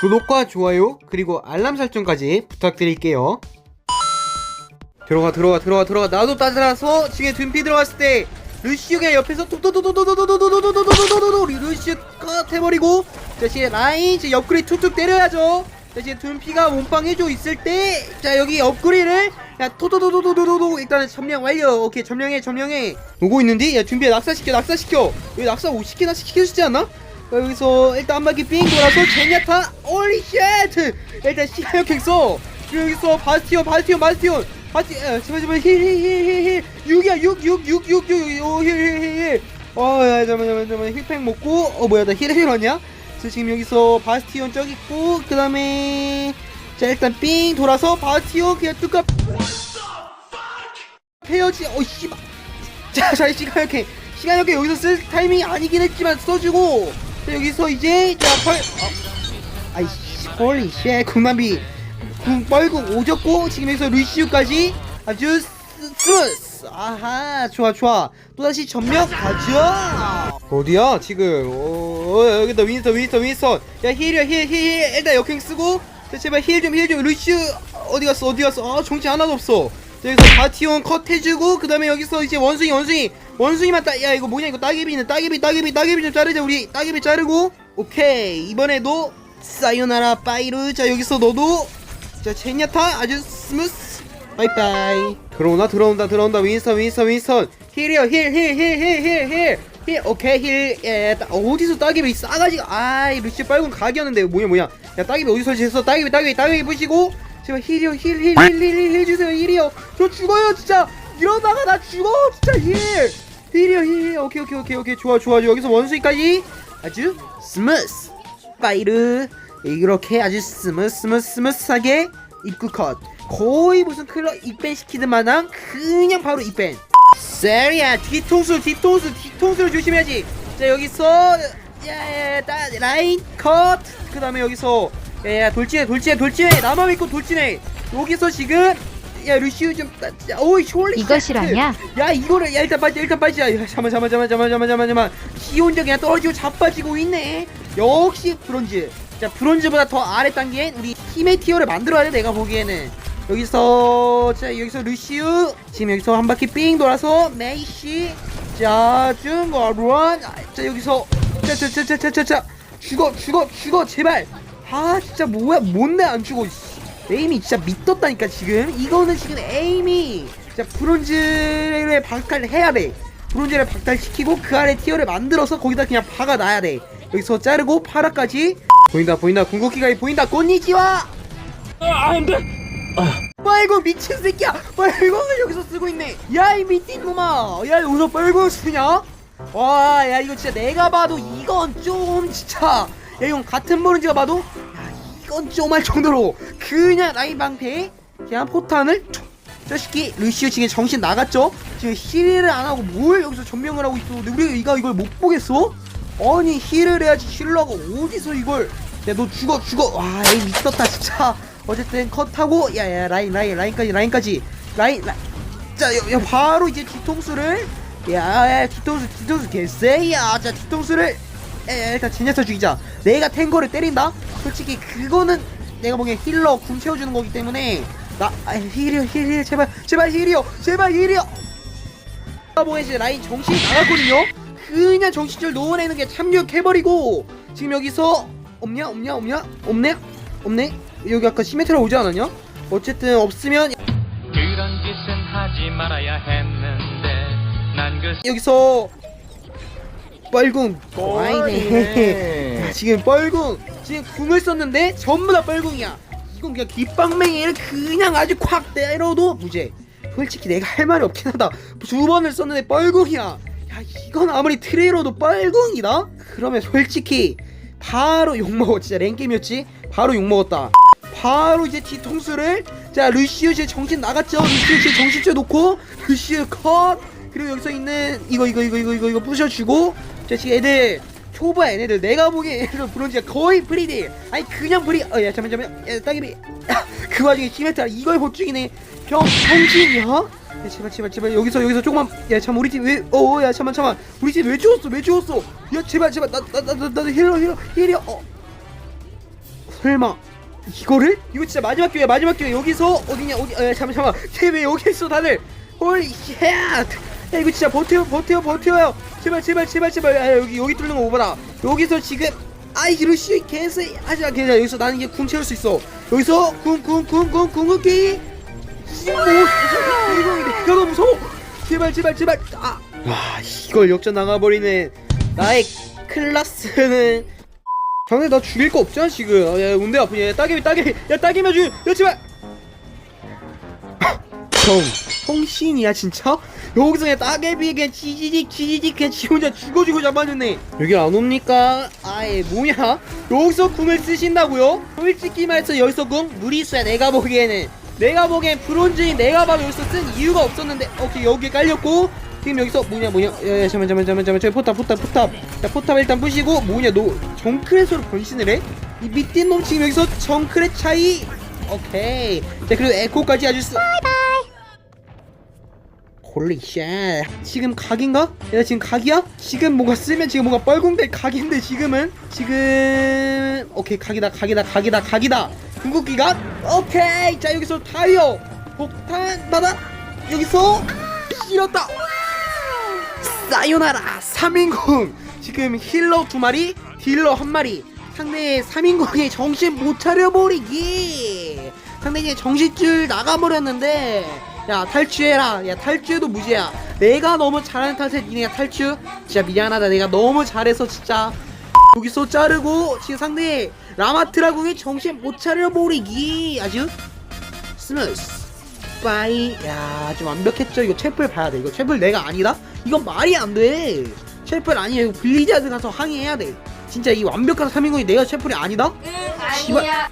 구독과 좋아요 그리고 알람 설정까지 부탁드릴게요 들어가 들어가 들어가 들어가 나도 따라서 지금 둔피 들어갔을 때 루시우가 옆에서 도도도도도도도도도도도도도도도도도 루시우 컷 해버리고 자 지금 라인 지금 업그레이드 툭툭 때려야죠 자 지금 둔피가 몸빵 해줘 있을 때 자 여기 업그레이드를 야 토도도도도도도도 일단은 점령 완료 오케이 점령해 점령해 오고 있는데 야 둔피야 낙사시켜 낙사시켜 여기 낙사 50개나 시켜주지 않나? 여기서 일단 한 바퀴 삥 돌아서 제냐타 올리 쉣 일단 시간역행 써 여기서 바스티온 바스티온 바스티온! 바스티 아, 제발 제발 힐힐힐힐힐! 6이야 6 6 6 6 6 힐힐힐힐! 어야 잠깐만 잠깐만 잠깐만. 힐팩 먹고 어 뭐야 나 힐힐 왔냐? 그래서 지금 여기서 바스티온 저기 있고 그 다음에 자 일단 삥 돌아서 바스티온 그냥 뚜까 헤어지 어 씨발. 자자 시간역행. 시간역행 여기서 쓸 타이밍이 아니긴 했지만 써주고 자, 여기서 이제 자 펄 어. 아이씨 홀리 쉣 군만비. 궁 뻘궁 오졌고 지금 여기서 루시우까지 아주 스- 스무스 아하 좋아 좋아. 또다시 전력 가죠. 어디야 지금? 어, 어 여기다 윈스턴 윈스턴 윈스턴. 야 힐이야 힐힐힐. 일단 역행 쓰고. 자 제발 힐 좀 힐 좀. 루시우 어디 갔어 어디 갔어? 아 정치 하나도 없어. 자, 여기서 바티온 컷 해주고 그 다음에 여기서 이제 원숭이 원숭이 원숭이만 따야 이거 뭐냐 이거 따개비는 따개비 따개비 따개비 좀 자르자 우리 따개비 자르고 오케이 이번에도 사요나라 빠이루 자 여기서 너도 자 제냐타 아주 스무스 바이바이 들어오나 들어온다 들어온다 윈스턴 윈스턴 윈스턴 힐이요 힐 힐 힐 힐 힐힐 힐 오케이 힐예 어디서 따개비 싸가지가 아이 루시 빨간 각이었는데 뭐냐 뭐냐 야 따개비 어디서 설치했어 따개비 따개비 따개비 부시고 제발 힐이요 힐 힐 힐 힐힐 주세요 힐이요 저 죽어요 진짜 이러다가 나 죽어 진짜 힐 힐이요 힐 오케이 오케이 오케이 오케이. 좋아 좋아. 여기서 원숭이까지. 아주 스무스. 파이르. 이렇게 아주 스무스 스무스 스무스하게 입구 컷. 거의 무슨 클럽 입밴 시키는 마냥 그냥 바로 입밴. 세리야 뒤통수 뒤통수 뒤통수를 조심해야지. 자 여기서 야야 라인 컷그 다음에 여기서 야야 돌진해 돌진해 돌진해. 나만 믿고 돌진해. 여기서 지금 야 루시우 좀 따- 자, 오이 쉣. 실화냐? 야 이거를 야 일단 빠지 일단 빠지자 야, 잠만 잠만 잠만 잠만 잠만 잠만 잠만. 지 혼자 그냥 떨어지고 자빠지고 있네. 역시 브론즈. 자 브론즈보다 더 아래 단계엔 우리 힘의 티어를 만들어야 돼 내가 보기에는. 여기서 자 여기서 루시우. 지금 여기서 한 바퀴 삥 돌아서 메이시 자 중거런 자 여기서. 자자자자자자. 죽어 죽어 죽어 제발. 아 진짜 뭐야 뭔데 안 죽어 씨. 에임이 진짜 미떴다니까 지금. 이거는 지금 에임이 자 브론즈를 박탈 해야 돼. 브론즈를 박탈시키고 그 아래 티어를 만들어서 거기다 그냥 박아놔야 돼. 여기서 자르고 파라까지. 보인다 보인다. 궁극기가 보인다. 꽃니지와! 빨고 미친 새끼야! 빨공을 여기서 쓰고 있네. 야 이 미친 놈아! 야 여기서 빨공 쓰냐? 와 야 이거 진짜 내가 봐도 이건 좀 진짜. 야 이건 같은 모른지가 봐도 할 정도로 그냥 라인 방패에 그냥 포탄을 툭. 저 새끼 루시오 지금 정신 나갔죠? 지금 힐을 안 하고 뭘 여기서 전명을 하고 있어? 우리가 이걸 못 보겠어? 아니 힐을 해야지 힐러가 어디서 이걸. 야 너 죽어 죽어. 와 에이 미쳤다 진짜. 어쨌든 컷하고 야야 라인 라인 라인까지 라인까지. 라인 라인 자 야, 야, 바로 이제 뒤통수를. 야야 뒤통수 뒤통수 개쎄야. 자 뒤통수를. 야, 야, 일단 진야타 죽이자. 내가 탱거를 때린다 솔직히 그거는 내가 보기엔 힐러 궁 채워주는 거기 때문에 나 아, 힐이요 힐힐 제발 제발 힐이요 제발 힐이요. 보에 이제 라인 정신 나갔거든요. 그냥 정신줄 놓아내는 게 참력해버리고 지금 여기서 없냐 없냐 없냐? 없네? 없네? 여기 아까 시메트라 오지 않았냐? 어쨌든 없으면 그런 짓은 하지 말아야 했는데 난 그 여기서 뻘궁 와이네. 야, 지금 뻘궁 지금 궁을 썼는데 전부 다 뻘궁이야. 이건 그냥 깃방맹이를 그냥 아주 콱 때려도 무죄. 솔직히 내가 할 말이 없긴 하다. 두 번을 썼는데 뻘궁이야. 야 이건 아무리 트레이러도 뻘궁이다? 그러면 솔직히 바로 욕먹어. 진짜 랭게임이었지? 바로 욕먹었다. 바로 이제 뒤통수를 자 루시우 제 정신 나갔죠? 루시우 제 정신줄 놓고 루시우 컷! 그리고 여기서 있는 이거 이거 이거 이거 이거 이거 부셔주고 자 지금 애들 초보야 얘네들 내가 얘네들 브론즈가 거의 프리딜 아니 그냥 프리 어야 잠만 잠만 야 따개비. 그 와중에 히메타 이걸 못 죽이네. 병 정신이야 야 제발 제발 제발. 여기서 여기서 조금만. 야참 우리 팀왜어야 잠만 잠만. 우리 팀 왜 죽었어? 왜 죽었어? 야 제발 제발. 나나나 나 힐러 힐러 힐러 어. 설마 이거를? 이거 진짜 마지막 기회 마지막 기회. 여기서 어디냐 어디 에 잠깐 잠깐 쟤왜 여기 있어 다들? 홀리 쉣! 야, 이거 진짜 버텨 버텨 버텨요 제발 제발 제발 제발. 아, 여기 여기 뚫는 거 오바다 여기서 지금 아이 루시 개새. 하지마 괜찮아 여기서 나는 이제 궁 채울 수 있어. 여기서 궁궁궁궁 궁극기 뭐 이거 너무 무서워. 제발 제발 제발. 아 와 이걸 역전 나가버리는 나의 클라스는. 상대 나 죽일 거 없잖아 지금. 어, 야 운대 아프냐 야, 따개비 따개비. 야 따개비 주 야, 제발. 형 성신이야 진짜? 여기서 그냥 따개비 그냥 지지직 지지직 그냥 지 혼자 죽어주고 잡아줬네. 여기 안 옵니까? 아예 뭐냐? 여기서 궁을 쓰신다고요? 솔직히 말해서 여기서 궁 무리수야 내가 보기에는. 내가 보기엔 브론즈인 내가 봐도 여기서 쓴 이유가 없었는데. 오케이 여기 깔렸고. 지금 여기서 뭐냐 뭐냐? 야야 잠만 잠만 잠만 잠만. 저기 포탑 포탑 포탑. 자 포탑 일단 부시고. 뭐냐 너 정크렛으로 변신을 해? 이 밑에 놈 지금 여기서 정크렛 차이. 오케이. 자 그리고 에코까지 아주 쓰 홀리 쉣 지금 각인가? 얘가 지금 각이야? 지금 뭔가 쓰면 지금 뭔가 뻘궁될 각인데 지금은? 지금 오케이 각이다 각이다 각이다 각이다. 궁극기가? 오케이. 자 여기서 타이어. 폭탄 받아. 여기서 실었다. 사요나라. 3인공 지금 힐러 두 마리 딜러 한 마리. 상대의 3인공이 정신 못 차려버리기. 상대의 정신줄 나가버렸는데 야 탈주해라. 야 탈주해도 무죄야. 내가 너무 잘하는 탓에 니네가 탈주 진짜 미안하다. 내가 너무 잘해서 진짜. 여기서 자르고 지금 상대 라마트라궁이 정신 못 차려 버리기. 아주 스무스. 빠이. 야 좀 완벽했죠. 이거 채플 봐야 돼. 이거 채플 내가 아니다? 이건 말이 안돼. 채플 아니에요. 블리자드 가서 항의해야 돼. 진짜 이 완벽한 3인공이 내가 채플이 아니다? 응. 아니야.